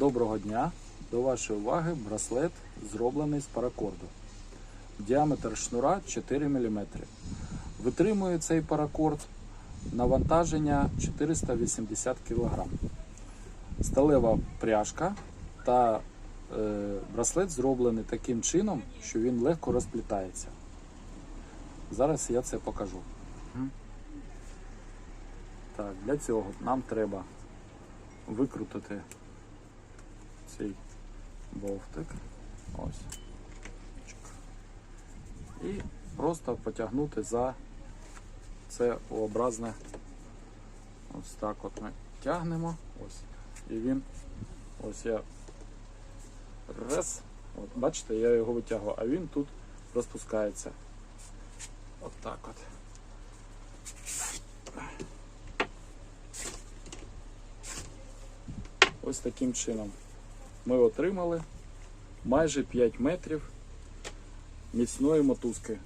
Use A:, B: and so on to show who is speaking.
A: Доброго дня! До вашої уваги браслет зроблений з паракорду. Діаметр шнура 4 мм. Витримує цей паракорд навантаження 480 кг. Сталева пряжка та е, браслет зроблений таким чином, що він легко розплітається. Зараз я це покажу. Так, для цього нам треба викрутити цей бовтик. Ось. І просто потягнути за це образне. Ось так от ми тягнемо. Ось. І він. Ось я раз. От, бачите, я його витягую, а він тут розпускається. От так от. Ось таким чином ми отримали майже 5 метрів міцної мотузки.